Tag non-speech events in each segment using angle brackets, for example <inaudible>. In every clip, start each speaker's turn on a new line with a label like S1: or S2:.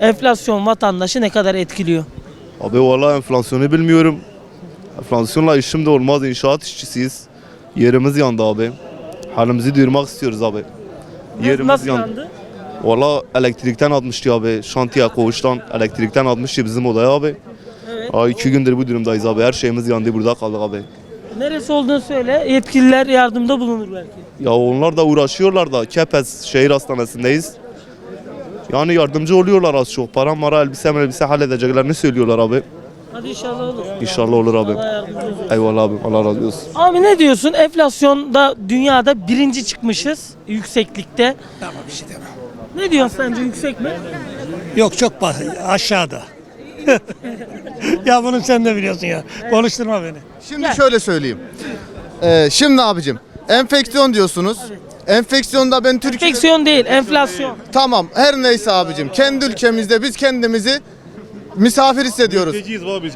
S1: Enflasyon vatandaşı ne kadar etkiliyor?
S2: Abi vallahi enflasyonu bilmiyorum. Enflasyonla işim de olmaz. İnşaat işçisiyiz. Yerimiz yandı abi. Halimizi duyurmak istiyoruz abi. Yerimiz
S1: Nasıl
S2: yandı.
S1: yandı?
S2: Valla elektrikten atmıştı abi. Şantiye koğuştan elektrikten atmıştı bizim odaya abi.
S1: Evet.
S2: Aa, iki gündür bu durumdayız abi. Her şeyimiz yandı. Burada kaldık abi.
S1: Neresi olduğunu söyle. Yetkililer yardımda bulunur belki.
S2: Ya onlar da uğraşıyorlar da Kepez şehir hastanesindeyiz. Yani yardımcı oluyorlar az çok. Para mara elbise elbise halledeceklerini söylüyorlar abi.
S1: Hadi inşallah olur.
S2: İnşallah olur abi. Eyvallah abi. Allah razı olsun.
S1: Abi ne diyorsun? Enflasyonda dünyada birinci çıkmışız yükseklikte.
S3: Tamam bir şey demem.
S1: Ne diyorsun sence yüksek mi?
S3: Yok çok bah- aşağıda. <laughs> ya bunu sen de biliyorsun ya. Konuşturma beni.
S4: Şimdi şöyle söyleyeyim. Ee, şimdi abicim enfeksiyon diyorsunuz. Enfeksiyonda ben Türkiye'de...
S1: Enfeksiyon değil, enflasyon.
S4: Tamam her neyse abicim. Kendi ülkemizde biz kendimizi misafir hissediyoruz.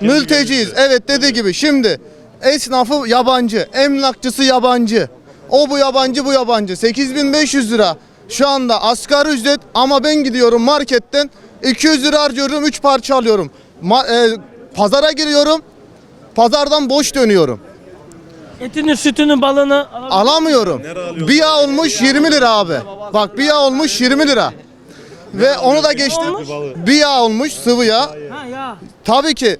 S4: Mülteciyiz. Evet dediği gibi. Şimdi esnafı yabancı, emlakçısı yabancı. O bu yabancı, bu yabancı. 8500 lira şu anda asgari ücret ama ben gidiyorum marketten 200 lira harcıyorum, 3 parça alıyorum. Ma- e, pazara giriyorum. Pazardan boş dönüyorum.
S1: Etini, sütünü, balını alabilir-
S4: Alamıyorum. Bir yağ olmuş 20 lira abi. Bak bir yağ olmuş 20 lira. Ve onu da geçtim. Bir yağ olmuş sıvı yağ.
S1: Ha ya.
S4: Tabii ki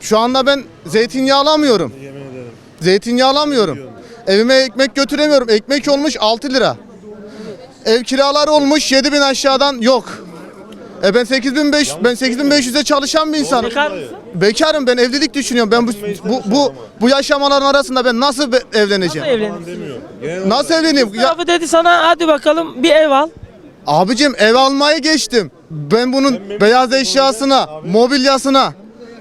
S4: şu anda ben zeytinyağı alamıyorum. Zeytinyağı alamıyorum. Evime ekmek götüremiyorum. Ekmek olmuş 6 lira. Ev kiraları olmuş 7000 aşağıdan yok. E ben 8500 ben 8500'e çalışan bir insanım.
S1: Mısın?
S4: Bekarım ben evlilik düşünüyorum. Ben bu bu bu, bu yaşamaların arasında ben nasıl be-
S1: Nasıl
S4: evleneceğim?
S1: evlenirsin?
S4: Nasıl evleneyim? Ya,
S1: Tarafı dedi sana hadi bakalım bir ev al.
S4: abicim ev almayı geçtim. Ben bunun beyaz eşyasına, mobilyasına,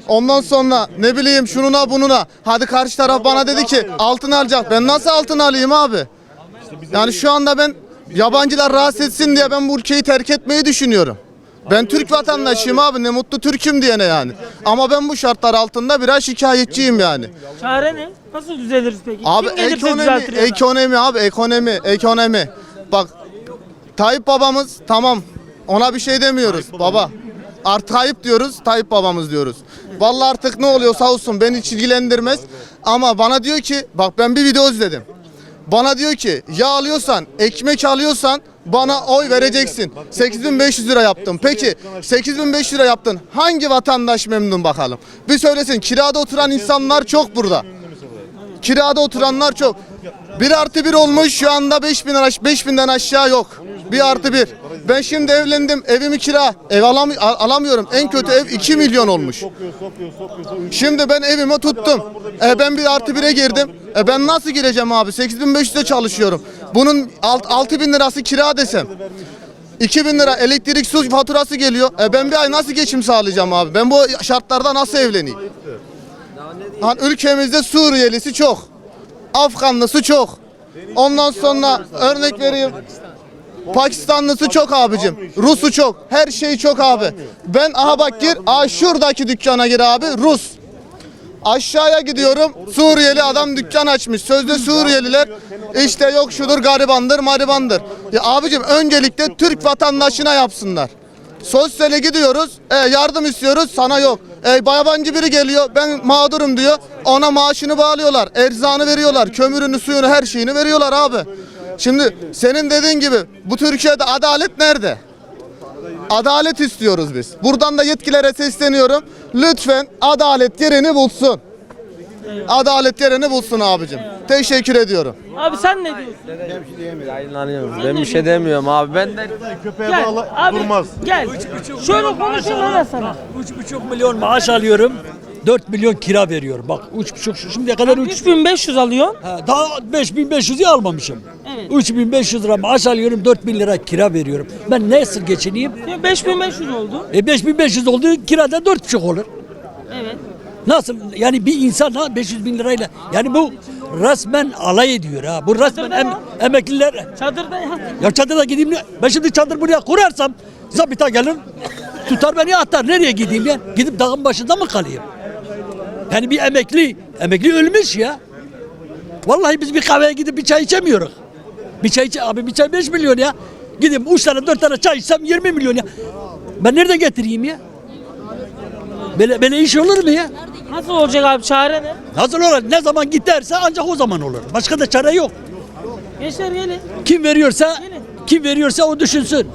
S4: ondan sonra ne bileyim şununa bununa. Hadi karşı taraf bana dedi ki altın alacak. Ben nasıl altın alayım abi? Yani şu anda ben yabancılar rahatsız etsin diye ben bu ülkeyi terk etmeyi düşünüyorum. Ben Türk vatandaşıyım abi ne mutlu Türk'üm diyene yani. Ama ben bu şartlar altında biraz şikayetçiyim yani.
S1: Çare ne? Nasıl düzeliriz peki?
S4: Abi
S1: Kim gelirse
S4: ekonomi,
S1: düzeltir ya da.
S4: ekonomi abi ekonomi, ekonomi. Bak Tayyip babamız tamam ona bir şey demiyoruz baba. Art Tayyip diyoruz, Tayyip babamız diyoruz. Vallahi artık ne oluyorsa olsun beni hiç ilgilendirmez. Ama bana diyor ki bak ben bir video izledim. Bana diyor ki yağ alıyorsan, ekmek alıyorsan bana oy vereceksin. 8500 lira yaptım. Peki 8500 lira yaptın. Hangi vatandaş memnun bakalım? Bir söylesin. Kirada oturan insanlar çok burada. Kirada oturanlar çok. Bir artı bir olmuş şu anda 5000 lira 5000'den aşağı yok. Bir artı bir. Ben şimdi evlendim evimi kira. Ev alam al- alamıyorum. En kötü ev 2 milyon olmuş. Şimdi ben evimi tuttum. E ben bir artı bire girdim. E ben nasıl gireceğim abi? 8500'de çalışıyorum. Bunun alt, 6000 lirası kira desem. 2000 lira elektrik su faturası geliyor. E ben bir ay nasıl geçim sağlayacağım abi? Ben bu şartlarda nasıl evleneyim? Hani ülkemizde Suriyelisi çok. Afganlısı çok. Ondan sonra örnek vereyim. Pakistanlısı çok abicim. Rusu çok. Her şey çok abi. Ben aha bak gir. Aa şuradaki dükkana gir abi. Rus. Aşağıya gidiyorum. Suriyeli adam dükkan açmış. Sözde Suriyeliler işte yok şudur garibandır maribandır. Ya abicim öncelikle Türk vatandaşına yapsınlar. Sosyale gidiyoruz. E, yardım istiyoruz. Sana yok. E, yabancı biri geliyor. Ben mağdurum diyor. Ona maaşını bağlıyorlar. Erzağını veriyorlar. Kömürünü, suyunu, her şeyini veriyorlar abi. Şimdi senin dediğin gibi bu Türkiye'de adalet nerede? Adalet istiyoruz biz. Buradan da yetkilere sesleniyorum. Lütfen adalet yerini bulsun. Adalet yerini bulsun abicim. Teşekkür ediyorum.
S1: Abi sen ne diyorsun?
S5: Yayınlanıyorum. Ben bir şey demiyorum abi. Ben de
S1: Gel abi gel. Şöyle konuşayım hemen sana.
S6: 3,5 milyon maaş alıyorum. 4 milyon kira veriyorum. Bak 3,5 şimdiye kadar 3
S1: 3500 alıyorsun.
S6: daha 5500'ü almamışım.
S1: Evet.
S6: 3500 lira maaş alıyorum 4000 lira kira veriyorum. Ben nasıl geçineyim?
S1: 5500 oldu.
S6: E 5500 oldu kirada 4,5 olur.
S1: Evet.
S6: Nasıl yani bir insan ha 500 bin lirayla yani bu resmen alay ediyor ha. Bu resmen
S1: Çadırda
S6: em,
S1: ya.
S6: emekliler
S1: Çadırda ya.
S6: ya çadırda gideyim ben şimdi çadır buraya kurarsam zabita gelir tutar beni atar nereye gideyim ya gidip dağın başında mı kalayım yani bir emekli emekli ölmüş ya vallahi biz bir kahveye gidip bir çay içemiyoruz bir çay içe abi bir çay 5 milyon ya gidip 3 tane 4 tane çay içsem 20 milyon ya Ben nereden getireyim ya? Böyle, böyle iş olur mu ya?
S1: Nasıl olacak abi çare ne?
S6: Nasıl olur? Ne zaman giderse ancak o zaman olur. Başka da çare yok.
S1: Gençler gelin.
S6: Kim veriyorsa
S1: Gelin.
S6: kim veriyorsa o düşünsün.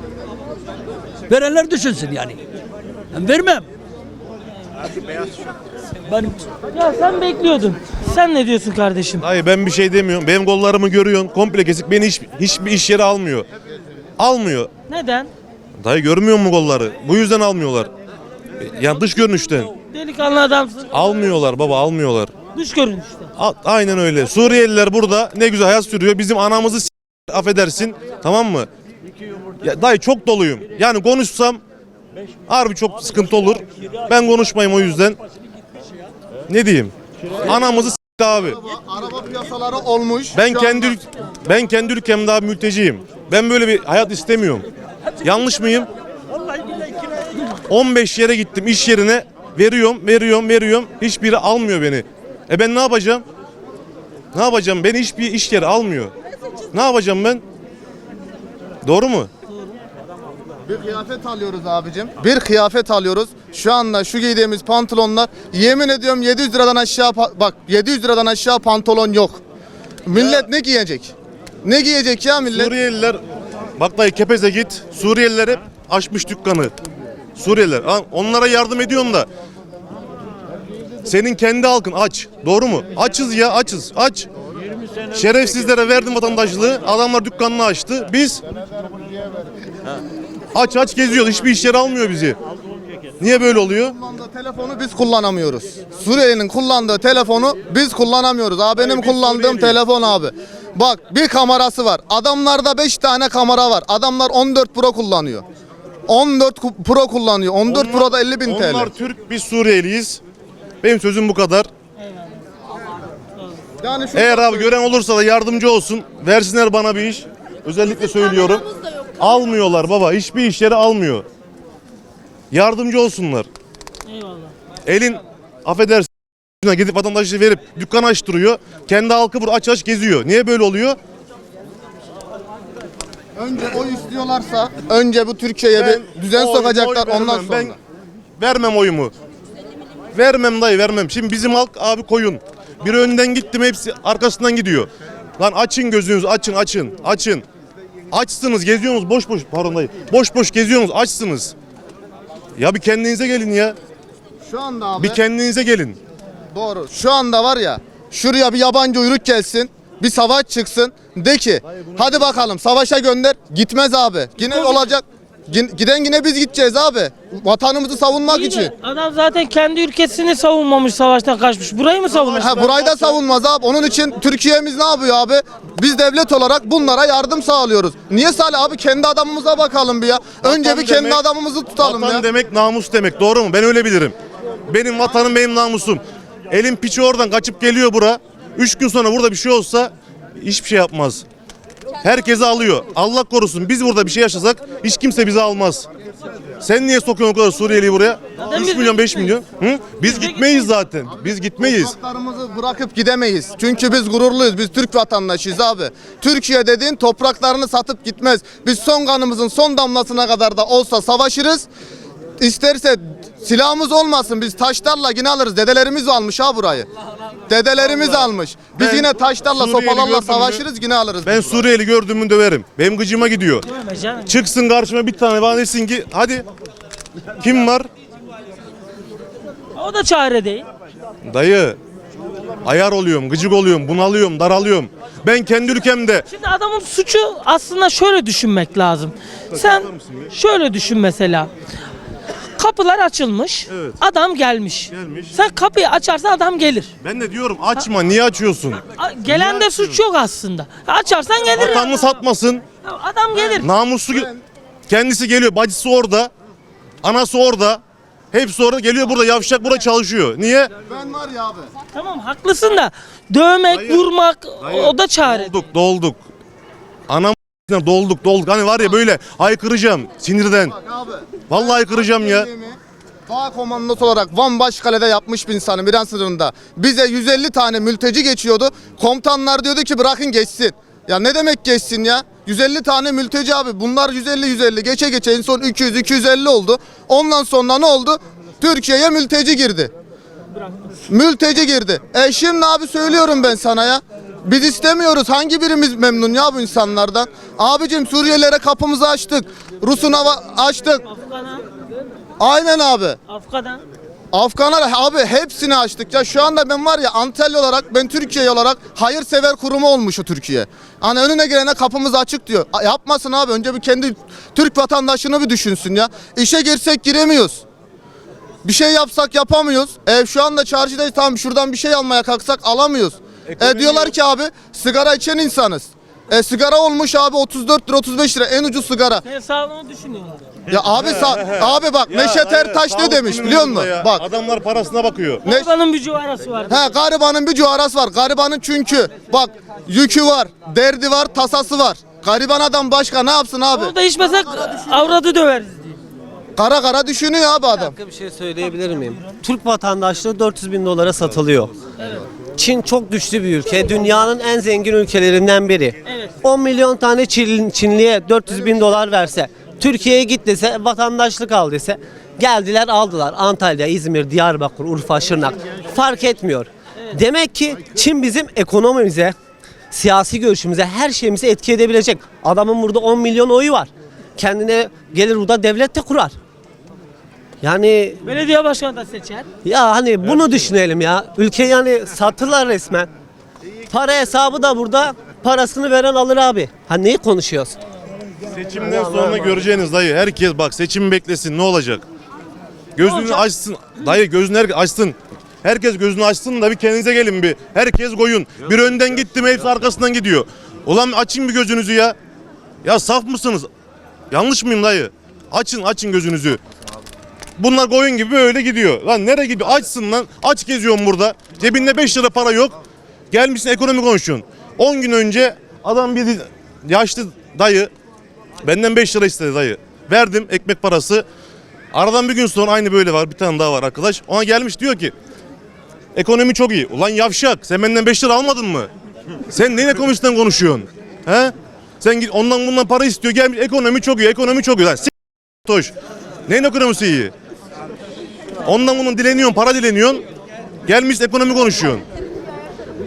S6: Verenler düşünsün yani. Ben vermem. Ben
S1: Ya sen bekliyordun. Sen ne diyorsun kardeşim?
S7: Hayır ben bir şey demiyorum. Benim kollarımı görüyorsun. Komple kesik. Beni hiç, hiçbir iş yeri almıyor. Almıyor.
S1: Neden?
S7: Dayı görmüyor mu kolları? Bu yüzden almıyorlar. Yani dış görünüşten.
S1: Delikanlı adamsın.
S7: Almıyorlar baba almıyorlar.
S1: Dış görünüşte.
S7: A- Aynen öyle. Suriyeliler burada ne güzel hayat sürüyor. Bizim anamızı s- affedersin. Tamam mı? Ya dayı çok doluyum. Yani konuşsam harbi çok sıkıntı olur. Ben konuşmayayım o yüzden. Ne diyeyim? Anamızı s- abi.
S4: Araba piyasaları olmuş.
S7: Ben kendi ül- ben kendi ülkemde abi mülteciyim. Ben böyle bir hayat istemiyorum. Yanlış mıyım? 15 yere gittim iş yerine veriyorum, veriyorum, veriyorum. Hiçbiri almıyor beni. E ben ne yapacağım? Ne yapacağım? Beni hiçbir iş yeri almıyor. Ne yapacağım ben? Doğru mu?
S4: Bir kıyafet alıyoruz abicim. Bir kıyafet alıyoruz. Şu anda şu giydiğimiz pantolonlar yemin ediyorum 700 liradan aşağı bak 700 liradan aşağı pantolon yok. Millet ne giyecek? Ne giyecek ya millet?
S7: Suriyeliler bak dayı Kepez'e git. Suriyeliler hep açmış dükkanı. Suriyeliler. Onlara yardım ediyorsun da. Senin kendi halkın aç. Doğru mu? Açız ya açız. Aç. Şerefsizlere verdim vatandaşlığı. Adamlar dükkanını açtı. Biz aç aç geziyoruz. Hiçbir iş yeri almıyor bizi. Niye böyle oluyor?
S4: Kullandığı telefonu biz kullanamıyoruz. Suriyelinin kullandığı telefonu biz kullanamıyoruz. Abi benim kullandığım telefon abi. Bak bir kamerası var. Adamlarda 5 tane kamera var. Adamlar 14 Pro kullanıyor. 14 ku- Pro kullanıyor. 14
S7: Onlar-
S4: Pro'da 50 bin TL.
S7: Onlar Türk, biz Suriyeliyiz. Benim sözüm bu kadar.
S4: Yani şu
S7: Eğer abi gören olursa da yardımcı olsun. Versinler bana bir iş. Özellikle söylüyorum. Almıyorlar baba. Hiçbir iş yeri almıyor. Yardımcı olsunlar.
S1: Eyvallah.
S7: Elin affedersin gidip vatandaşı verip dükkan açtırıyor. Kendi halkı burada aç aç geziyor. Niye böyle oluyor?
S4: önce oy istiyorlarsa önce bu Türkiye'ye bir düzen
S7: oy-
S4: sokacaklar
S7: oy
S4: ondan
S7: vermem.
S4: sonra.
S7: Ben vermem oyumu. Vermem dayı vermem. Şimdi bizim halk abi koyun. Biri önden gitti mi hepsi arkasından gidiyor. Lan açın gözünüzü açın açın açın. Açsınız geziyorsunuz boş boş pardon dayı. Boş boş geziyorsunuz açsınız. Ya bir kendinize gelin ya.
S4: Şu anda abi
S7: Bir kendinize gelin.
S4: doğru. Şu anda var ya şuraya bir yabancı uyruk gelsin. Bir savaş çıksın. De ki hadi bakalım savaşa gönder. Gitmez abi. Yine olacak. Giden yine biz gideceğiz abi. Vatanımızı savunmak
S1: İyi de
S4: için.
S1: Adam zaten kendi ülkesini savunmamış, savaştan kaçmış. Burayı mı savunmuş?
S4: Ha burayı da savunmaz abi. Onun için Türkiye'miz ne yapıyor abi? Biz devlet olarak bunlara yardım sağlıyoruz. Niye Salih abi kendi adamımıza bakalım bir ya. Önce bir kendi
S7: demek-
S4: adamımızı tutalım
S7: Vatan
S4: ya.
S7: demek namus demek doğru mu? Ben öyle bilirim. Benim vatanım benim namusum. Elin piçi oradan kaçıp geliyor bura. Üç gün sonra burada bir şey olsa hiçbir şey yapmaz. Herkesi alıyor. Allah korusun biz burada bir şey yaşasak hiç kimse bizi almaz. Sen niye sokuyorsun o kadar Suriyeli'yi buraya?
S1: Zaten
S7: 3
S1: biz
S7: milyon 5
S1: gitmeyiz.
S7: milyon. Hı? Biz gitmeyiz zaten. Biz gitmeyiz.
S4: Topraklarımızı bırakıp gidemeyiz. Çünkü biz gururluyuz. Biz Türk vatandaşıyız abi. Türkiye dediğin topraklarını satıp gitmez. Biz son kanımızın son damlasına kadar da olsa savaşırız. İsterse silahımız olmasın. Biz taşlarla yine alırız. Dedelerimiz almış ha burayı. Dedelerimiz almış. Biz
S7: Ben
S4: yine taşlarla
S7: Suriyeli
S4: sopalarla
S7: gördüm mü?
S4: savaşırız yine alırız.
S7: Ben
S4: biz burayı.
S7: Suriyeli gördüğümü döverim. Benim gıcıma gidiyor. Çıksın karşıma bir tane bana desin ki hadi kim var?
S1: O da çare değil.
S7: Dayı ayar oluyorum, gıcık oluyorum, bunalıyorum, daralıyorum. Ben kendi ülkemde
S1: Şimdi adamın suçu aslında şöyle düşünmek lazım. Sen şöyle düşün mesela. Kapılar açılmış.
S7: Evet.
S1: Adam gelmiş.
S7: Gelmiş.
S1: Sen kapıyı açarsan adam gelir.
S7: ben de diyorum açma niye açıyorsun?
S1: A- Gelen de suç yok aslında. Açarsan gelir.
S7: Vatanını satmasın.
S1: Adam gelir.
S7: Namuslu ge- kendisi geliyor, bacısı orada. Anası orada. Hepsi orada geliyor burada yavşak burada çalışıyor. Niye?
S4: Ben var ya abi.
S1: Tamam haklısın da dövmek,
S7: Dayı,
S1: vurmak
S7: dayı,
S1: o da çare.
S7: Dolduk, dolduk. Anam dolduk, dolduk. Hani var ya böyle haykıracağım sinirden.
S4: Abi.
S7: Vallahi haykıracağım ya.
S4: Dağ komandosu olarak Van Başkale'de yapmış bir insanım İran sınırında. Bize 150 tane mülteci geçiyordu. Komutanlar diyordu ki bırakın geçsin. Ya ne demek geçsin ya? 150 tane mülteci abi. Bunlar 150 150 geçe geçe en son 200 250 oldu. Ondan sonra ne oldu? Türkiye'ye mülteci girdi. Mülteci girdi. E şimdi abi söylüyorum ben sana ya. Biz istemiyoruz. Hangi birimiz memnun ya bu insanlardan? Abicim Suriyelilere kapımızı açtık. Rus'una va- açtık.
S1: Afgan'a,
S4: Aynen abi.
S1: Afgan'a.
S4: Afganlar abi hepsini açtık. Ya şu anda ben var ya Antalya olarak ben Türkiye olarak hayırsever kurumu olmuşu Türkiye. Hani önüne gelene kapımız açık diyor. A- Yapmasın abi önce bir kendi Türk vatandaşını bir düşünsün ya. İşe girsek giremiyoruz. Bir şey yapsak yapamıyoruz. E şu anda çarşıda tamam şuradan bir şey almaya kalksak alamıyoruz. E diyorlar ki abi sigara içen insanız. E sigara olmuş abi 34 lira 35 lira en ucuz sigara.
S1: Senin sağlığını düşünüyorlar.
S4: Ya abi sa- <laughs> abi bak Neşet Ertaş ne demiş biliyor musun? Bak
S7: Adamlar parasına bakıyor.
S4: ne
S1: Afgan'ın bir cuvarası var.
S4: He garibanın bir cuarası var. Garibanın çünkü bak yükü var, derdi var, tasası var. Gariban adam başka ne yapsın abi?
S1: Onu da içmesek avradı döveriz.
S4: Kara kara düşünüyor abi adam.
S5: Bir şey söyleyebilir miyim? Türk vatandaşlığı 400 bin dolara satılıyor. Çin çok güçlü bir ülke. Dünyanın en zengin ülkelerinden biri.
S1: Evet.
S5: 10 milyon tane Çin, Çinliye 400 bin dolar verse, Türkiye'ye git dese, vatandaşlık al dese, geldiler aldılar. Antalya, İzmir, Diyarbakır, Urfa, Şırnak. Fark etmiyor. Demek ki Çin bizim ekonomimize, siyasi görüşümüze, her şeyimize etki edebilecek. Adamın burada 10 milyon oyu var. Kendine gelir burada devlet de kurar. Yani
S1: Belediye başkanı da seçer.
S5: ya hani bunu düşünelim ya. Ülke yani sattılar resmen. Para hesabı da burada. Parasını veren alır abi. Ha neyi konuşuyoruz?
S7: Seçimden sonra göreceğiniz dayı. Herkes bak seçimi beklesin ne olacak? Gözünü açsın. Dayı gözünü herkes açsın. Herkes gözünü açsın da bir kendinize gelin bir. Herkes koyun. Bir önden gitti mi hepsi arkasından gidiyor. Ulan açın bir gözünüzü ya. Ya saf mısınız? Yanlış mıyım dayı? Açın açın gözünüzü. Bunlar koyun gibi böyle gidiyor. Lan nereye gidiyor? Açsın lan. Aç geziyorsun burada. Cebinde 5 lira para yok. Gelmişsin ekonomi konuşuyorsun. 10 gün önce adam bir yaşlı dayı Benden 5 lira istedi dayı. Verdim ekmek parası. Aradan bir gün sonra aynı böyle var. Bir tane daha var arkadaş. Ona gelmiş diyor ki ekonomi çok iyi. Ulan yavşak sen benden 5 lira almadın mı? Sen neyin ekonomisinden konuşuyorsun? He? Sen git ondan bundan para istiyor gelmiş ekonomi çok iyi ekonomi çok iyi. Lan s- toş. Neyin ekonomisi iyi? Ondan bunun dileniyorsun para dileniyorsun. Gelmiş ekonomi konuşuyorsun.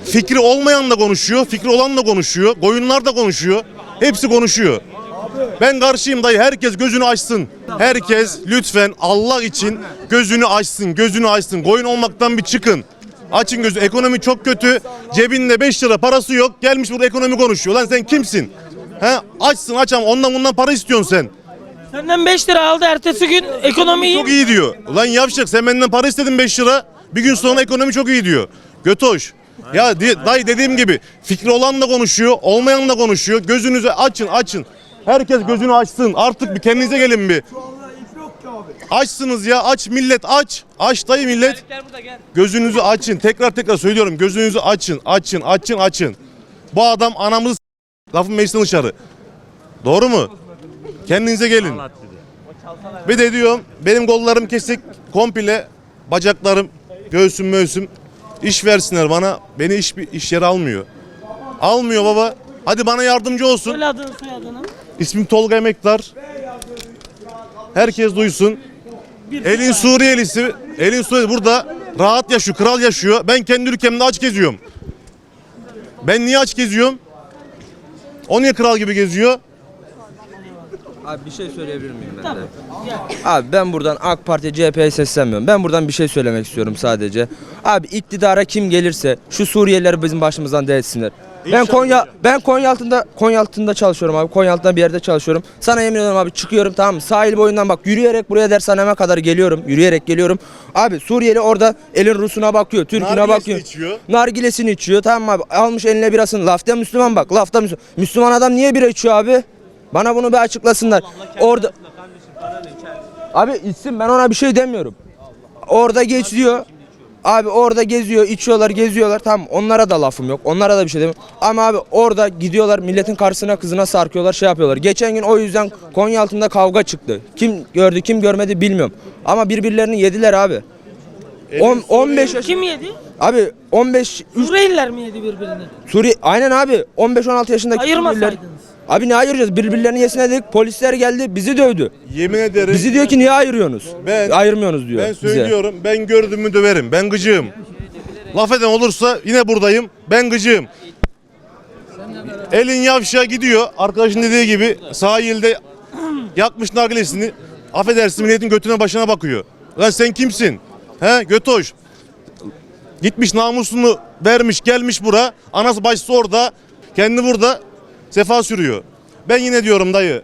S7: Fikri olmayan da konuşuyor, fikri olan da konuşuyor, koyunlar da konuşuyor. Hepsi konuşuyor. Ben karşıyım dayı. Herkes gözünü açsın. Herkes lütfen Allah için gözünü açsın. Gözünü açsın. Koyun olmaktan bir çıkın. Açın gözü. Ekonomi çok kötü. Cebinde 5 lira parası yok. Gelmiş burada ekonomi konuşuyor. Lan sen kimsin? He? Açsın aç ama ondan bundan para istiyorsun sen.
S1: Senden 5 lira aldı ertesi gün ekonomi iyi.
S7: Çok iyi diyor. Ulan yavşak sen benden para istedin 5 lira. Bir gün sonra ekonomi çok iyi diyor. Götoş. Ya di- dayı dediğim gibi fikri olan da konuşuyor, olmayan da konuşuyor. Gözünüzü açın, açın. Herkes gözünü açsın. Artık bir kendinize gelin bir. Açsınız ya, aç millet aç. Aç dayı millet. Gözünüzü açın. Tekrar tekrar söylüyorum. Gözünüzü açın, açın, açın, açın. Bu adam anamızı s- lafın meclisten dışarı. Doğru mu? Kendinize gelin. Bir de diyorum benim kollarım kesik komple bacaklarım göğsüm möğsüm iş versinler bana beni iş, iş yeri almıyor. Almıyor baba. Hadi bana yardımcı olsun.
S1: Söyle adını soyadını.
S7: İsmim Tolga Emektar. Herkes duysun. Elin Suriyelisi, elin Suriyeli burada rahat yaşıyor, kral yaşıyor. Ben kendi ülkemde aç geziyorum. Ben niye aç geziyorum? O niye kral gibi geziyor?
S8: Abi bir şey söyleyebilir miyim ben de? Abi ben buradan AK Parti CHP'ye seslenmiyorum. Ben buradan bir şey söylemek istiyorum sadece. Abi iktidara kim gelirse şu Suriyelileri bizim başımızdan değilsinler. Ben Konya ben Konyaaltı'nda Konyaaltı'nda çalışıyorum abi. Konyaaltı'da bir yerde çalışıyorum. Sana yemin ediyorum abi çıkıyorum tamam mı? Sahil boyundan bak yürüyerek buraya dershaneme kadar geliyorum. Yürüyerek geliyorum. Abi Suriyeli orada elin Rus'una bakıyor, Türk'üne
S7: Nargilesini
S8: bakıyor.
S7: içiyor.
S8: Nargilesini içiyor tamam mı abi. Almış eline birasını. Lafta Müslüman bak. Lafta Müslüman. Müslüman adam niye bira içiyor abi? Bana bunu bir açıklasınlar. Orada Abi içsin ben ona bir şey demiyorum. Orada geçiyor. Abi orada geziyor, içiyorlar, geziyorlar. Tamam onlara da lafım yok. Onlara da bir şey demiyorum. Ama abi orada gidiyorlar milletin karşısına kızına sarkıyorlar, şey yapıyorlar. Geçen gün o yüzden Konya altında kavga çıktı. Kim gördü, kim görmedi bilmiyorum. Ama birbirlerini yediler abi. On- 15 yaş
S1: Kim yedi?
S8: Abi 15 üç-
S1: Suriyeliler mi yedi birbirini?
S8: Suriye aynen abi 15 16 yaşındaki Suriyeliler
S1: Ayırmasaydınız.
S8: Abi ne ayıracağız? Birbirlerini yesin dedik. Polisler geldi bizi dövdü.
S7: Yemin ederim.
S8: Bizi diyor ki niye ayırıyorsunuz?
S7: Ben-
S8: Ayırmıyorsunuz diyor
S7: Ben
S8: bize.
S7: söylüyorum. Ben gördüğümü döverim. Ben gıcığım. Laf eden olursa yine buradayım. Ben gıcığım. Elin yavşağı gidiyor. Arkadaşın dediği gibi sahilde yakmış nargilesini. Affedersin milletin götüne başına bakıyor. Lan sen kimsin? He götoş. Gitmiş namusunu vermiş gelmiş bura. Anası bacısı orada. Kendi burada sefa sürüyor. Ben yine diyorum dayı.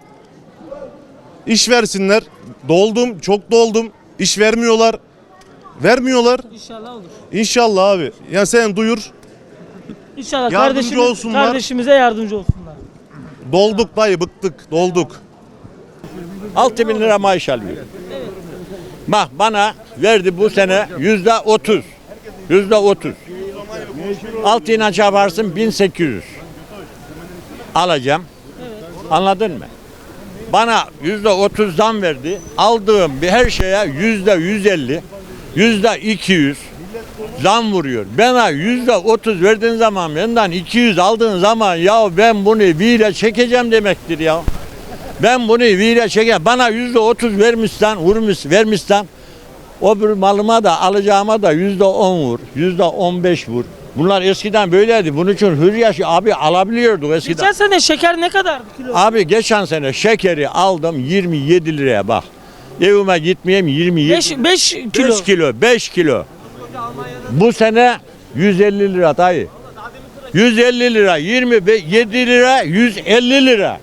S7: İş versinler. Doldum, çok doldum. İş vermiyorlar. Vermiyorlar.
S1: İnşallah olur.
S7: İnşallah abi. Ya sen duyur.
S1: İnşallah
S7: Yardımcı
S1: kardeşimiz,
S7: olsunlar.
S1: kardeşimize yardımcı olsunlar.
S7: Dolduk dayı, bıktık, dolduk.
S9: 6 bin lira maaş alıyor. Bak bana verdi bu sene yüzde otuz. Yüzde otuz. Altı inanç yaparsın 1800. Alacağım. Anladın mı? Bana yüzde otuz zam verdi. Aldığım bir her şeye yüzde yüz elli, yüzde iki yüz zam vuruyor. Bana yüzde otuz verdiğin zaman benden 200 aldığın zaman ya ben bunu vile çekeceğim demektir ya. Ben bunu vile çeker. Bana yüzde otuz vermişsen, vurmuş, vermişsen o bir malıma da alacağıma da yüzde on vur, yüzde on beş vur. Bunlar eskiden böyleydi. Bunun için hür yaşı abi alabiliyorduk eskiden.
S1: Geçen sene şeker ne kadar kilo?
S9: Abi geçen sene şekeri aldım 27 liraya bak. Evime gitmeyeyim 27
S1: 5 5 kilo.
S9: 5 kilo 5 kilo. Bu sene 150 lira dayı. 150 lira 27 lira 150 lira.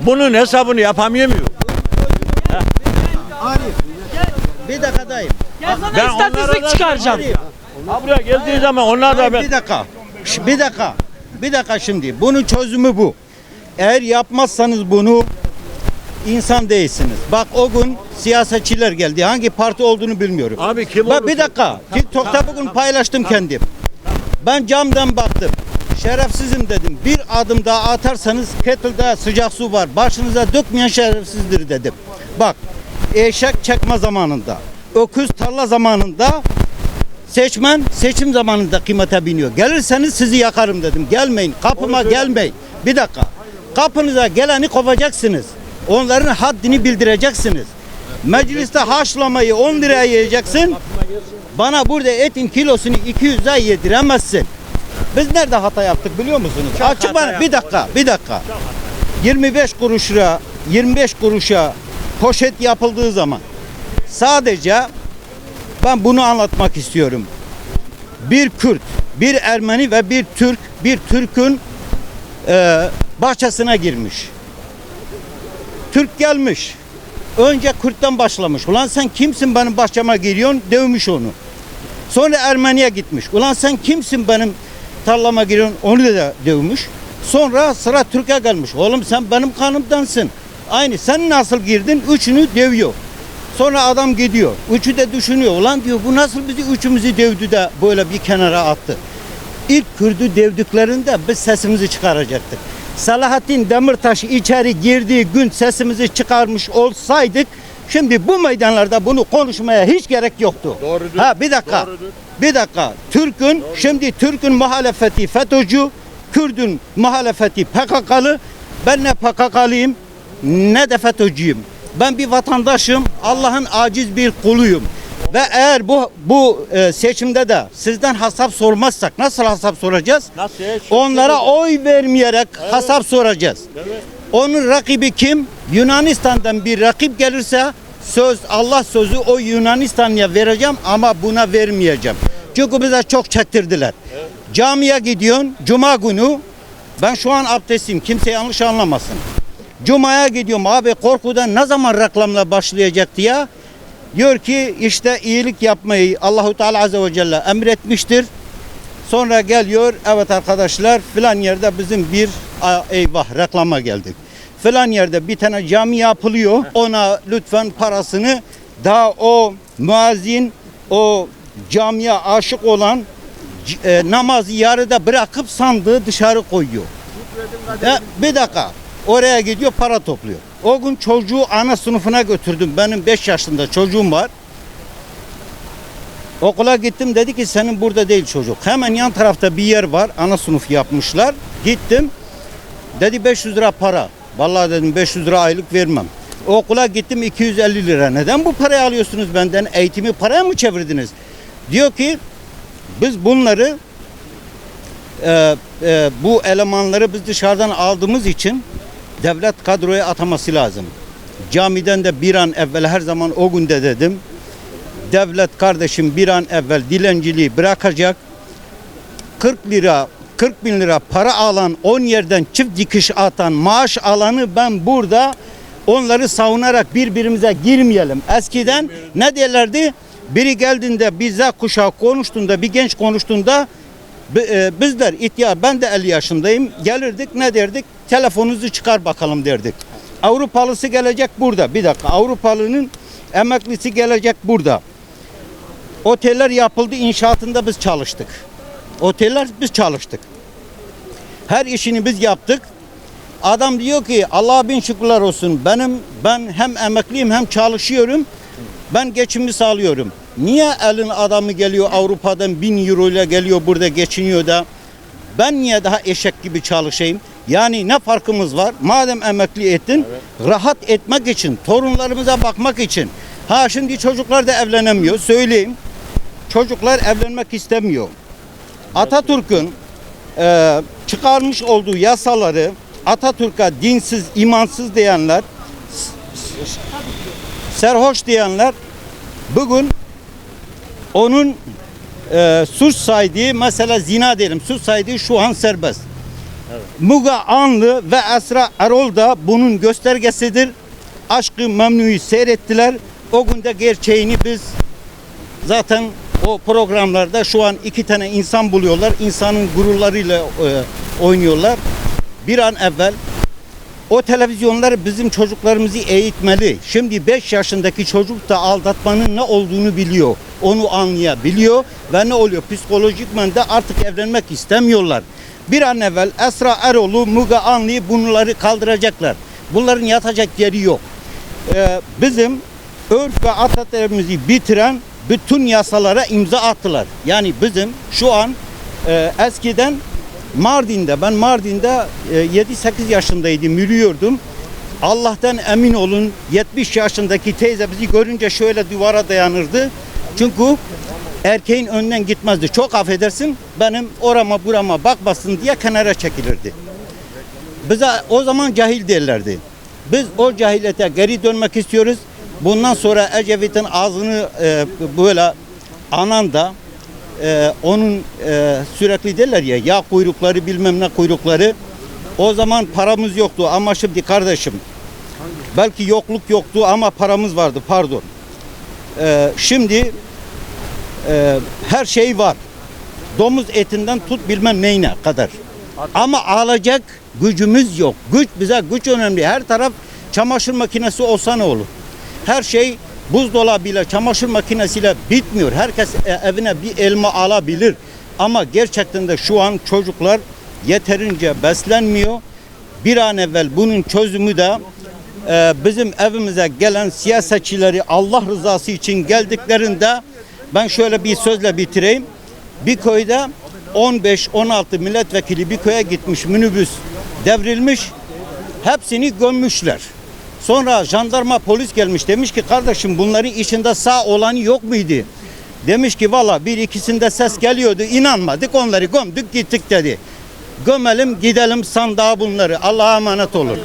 S9: Bunun hesabını yapamıyor muyum?
S10: Bir dakika dayım.
S1: Gel sana
S9: Ben
S1: istatistik çıkaracağım.
S9: Ha buraya geldiği zaman onlar da ben
S10: Bir dakika. Ş- Bir dakika. Bir dakika şimdi. Bunun çözümü bu. Eğer yapmazsanız bunu insan değilsiniz. Bak o gün siyasetçiler geldi. Hangi parti olduğunu bilmiyorum.
S9: Abi kim
S10: Bak bir
S9: olursa-
S10: dakika. TikTok'ta bugün paylaştım kendim. Ben camdan baktım. Şerefsizim dedim. Bir adım daha atarsanız kettle'da sıcak su var. Başınıza dökmeyen şerefsizdir dedim. Bak eşek çekme zamanında, öküz tarla zamanında seçmen seçim zamanında kıymete biniyor. Gelirseniz sizi yakarım dedim. Gelmeyin. Kapıma gelmeyin. Bir dakika. Kapınıza geleni kovacaksınız. Onların haddini bildireceksiniz. Mecliste haşlamayı 10 liraya yiyeceksin. Bana burada etin kilosunu 200 lira yediremezsin. Biz nerede hata yaptık biliyor musunuz? Açık bana bir dakika, bir dakika. 25 kuruşa, 25 kuruşa poşet yapıldığı zaman sadece ben bunu anlatmak istiyorum. Bir Kürt, bir Ermeni ve bir Türk, bir Türk'ün e, bahçesine girmiş. Türk gelmiş. Önce Kürt'ten başlamış. Ulan sen kimsin benim bahçeme giriyorsun? Dövmüş onu. Sonra Ermeni'ye gitmiş. Ulan sen kimsin benim tarlama giriyorsun? Onu da dövmüş. Sonra sıra Türkiye gelmiş. Oğlum sen benim kanımdansın. Aynı sen nasıl girdin? Üçünü dövüyor. Sonra adam gidiyor. Üçü de düşünüyor. Ulan diyor bu nasıl bizi üçümüzü dövdü de böyle bir kenara attı. İlk Kürdü devdiklerinde biz sesimizi çıkaracaktık. Selahattin Demirtaş içeri girdiği gün sesimizi çıkarmış olsaydık şimdi bu meydanlarda bunu konuşmaya hiç gerek yoktu.
S9: Doğrudur.
S10: Ha bir dakika.
S9: Doğrudur.
S10: Bir dakika. Türk'ün şimdi Türk'ün muhalefeti FETÖ'cü, Kürd'ün muhalefeti PKK'lı. Ben ne PKK'lıyım ne de FETÖ'cüyüm. Ben bir vatandaşım. Allah'ın aciz bir kuluyum. Ve eğer bu bu e, seçimde de sizden hesap sormazsak nasıl hesap soracağız?
S9: Nasıl?
S10: Onlara oy vermeyerek hesap soracağız. Onun rakibi kim? Yunanistan'dan bir rakip gelirse söz Allah sözü o Yunanistan'a vereceğim ama buna vermeyeceğim. Çünkü bize çok çektirdiler. Camiye gidiyorsun cuma günü ben şu an abdestim kimse yanlış anlamasın. Cuma'ya gidiyorum abi korkudan ne zaman reklamla başlayacak diye. Diyor ki işte iyilik yapmayı Allahu Teala Azze ve Celle emretmiştir. Sonra geliyor evet arkadaşlar filan yerde bizim bir eyvah reklama geldik. Filan yerde bir tane cami yapılıyor. Ona lütfen parasını daha o müezzin o camiye aşık olan e, namazı yarıda bırakıp sandığı dışarı koyuyor. Ya, bir dakika. Oraya gidiyor para topluyor. O gün çocuğu ana sınıfına götürdüm. Benim 5 yaşında çocuğum var. Okula gittim dedi ki senin burada değil çocuk. Hemen yan tarafta bir yer var. Ana sınıf yapmışlar. Gittim. Dedi 500 lira para. Vallahi dedim 500 lira aylık vermem. Okula gittim 250 lira. Neden bu parayı alıyorsunuz benden? Eğitimi paraya mı çevirdiniz? Diyor ki biz bunları e, e, bu elemanları biz dışarıdan aldığımız için devlet kadroya ataması lazım. Camiden de bir an evvel her zaman o günde dedim. Devlet kardeşim bir an evvel dilenciliği bırakacak. 40 lira 40 bin lira para alan 10 yerden çift dikiş atan maaş alanı ben burada onları savunarak birbirimize girmeyelim. Eskiden ne derlerdi? Biri geldiğinde bize kuşağı konuştuğunda bir genç konuştuğunda bizler ihtiyar ben de 50 yaşındayım gelirdik ne derdik telefonunuzu çıkar bakalım derdik. Avrupalısı gelecek burada bir dakika Avrupalının emeklisi gelecek burada. Oteller yapıldı inşaatında biz çalıştık. Oteller biz çalıştık. Her işini biz yaptık. Adam diyor ki Allah'a bin şükürler olsun. Benim ben hem emekliyim hem çalışıyorum. Ben geçimi sağlıyorum. Niye elin adamı geliyor Avrupa'dan bin euro ile geliyor burada geçiniyor da ben niye daha eşek gibi çalışayım? Yani ne farkımız var? Madem emekli ettin, rahat etmek için, torunlarımıza bakmak için. Ha şimdi çocuklar da evlenemiyor. Söyleyeyim. Çocuklar evlenmek istemiyor. Atatürk'ün e, çıkarmış olduğu yasaları Atatürk'e dinsiz, imansız diyenler, serhoş diyenler bugün onun e, suç saydığı mesela zina diyelim suç saydığı şu an serbest. Muga Anlı ve Esra Erol da bunun göstergesidir. Aşkı Memnu'yu seyrettiler. O günde gerçeğini biz zaten o programlarda şu an iki tane insan buluyorlar. İnsanın gururlarıyla e, oynuyorlar. Bir an evvel o televizyonlar bizim çocuklarımızı eğitmeli. Şimdi 5 yaşındaki çocuk da aldatmanın ne olduğunu biliyor. Onu anlayabiliyor ve ne oluyor? Psikolojikmen de artık evlenmek istemiyorlar. Bir an evvel Esra Erol'u, Muga Anlı'yı bunları kaldıracaklar. Bunların yatacak yeri yok. Ee, bizim örf ve atatürkümüzü bitiren bütün yasalara imza attılar. Yani bizim şu an e, eskiden Mardin'de ben Mardin'de e, 7-8 yaşındaydım yürüyordum. Allah'tan emin olun 70 yaşındaki teyze bizi görünce şöyle duvara dayanırdı. Çünkü erkeğin önden gitmezdi. Çok affedersin benim orama burama bakmasın diye kenara çekilirdi. Bize o zaman cahil derlerdi. Biz o cahilete geri dönmek istiyoruz. Bundan sonra Ecevit'in ağzını e, böyle anan da e, onun e, sürekli derler ya ya kuyrukları bilmem ne kuyrukları. O zaman paramız yoktu ama şimdi kardeşim belki yokluk yoktu ama paramız vardı pardon. E, şimdi e, her şey var. Domuz etinden tut bilmem neyine kadar. Ama alacak gücümüz yok. Güç bize güç önemli. Her taraf çamaşır makinesi olsa ne olur? Her şey buzdolabıyla, çamaşır makinesiyle bitmiyor. Herkes e, evine bir elma alabilir. Ama gerçekten de şu an çocuklar yeterince beslenmiyor. Bir an evvel bunun çözümü de e, bizim evimize gelen siyasetçileri Allah rızası için geldiklerinde ben şöyle bir sözle bitireyim. Bir köyde 15-16 milletvekili bir köye gitmiş minibüs devrilmiş. Hepsini gömmüşler. Sonra jandarma polis gelmiş demiş ki kardeşim bunların içinde sağ olanı yok muydu? Demiş ki valla bir ikisinde ses geliyordu inanmadık onları gömdük gittik dedi. Gömelim gidelim sandığa bunları Allah'a emanet olun.